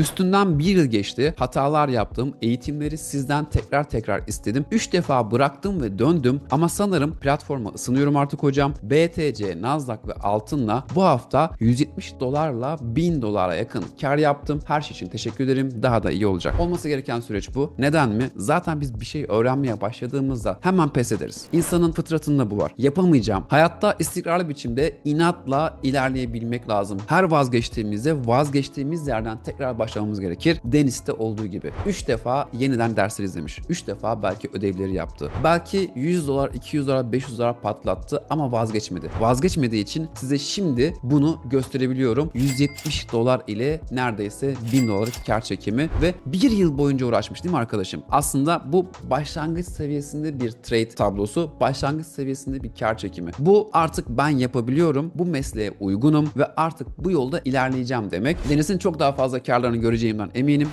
Üstünden bir yıl geçti. Hatalar yaptım. Eğitimleri sizden tekrar tekrar istedim. 3 defa bıraktım ve döndüm. Ama sanırım platforma ısınıyorum artık hocam. BTC, Nasdaq ve altınla bu hafta 170 dolarla 1000 dolara yakın kar yaptım. Her şey için teşekkür ederim. Daha da iyi olacak. Olması gereken süreç bu. Neden mi? Zaten biz bir şey öğrenmeye başladığımızda hemen pes ederiz. İnsanın fıtratında bu var. Yapamayacağım. Hayatta istikrarlı biçimde inatla ilerleyebilmek lazım. Her vazgeçtiğimizde vazgeçtiğimiz yerden tekrar başlamamız gerekir. Deniz'te olduğu gibi. 3 defa yeniden dersler izlemiş. 3 defa belki ödevleri yaptı. Belki 100 dolar, 200 dolar, 500 dolar patlattı ama vazgeçmedi. Vazgeçmediği için size şimdi bunu gösterebiliyorum. 170 dolar ile neredeyse 1000 dolarlık kar çekimi ve bir yıl boyunca uğraşmış değil mi arkadaşım? Aslında bu başlangıç seviyesinde bir trade tablosu, başlangıç seviyesinde bir kar çekimi. Bu artık ben yapabiliyorum, bu mesleğe uygunum ve artık bu yolda ilerleyeceğim demek. Deniz'in çok daha fazla karlarını göreceğimden eminim.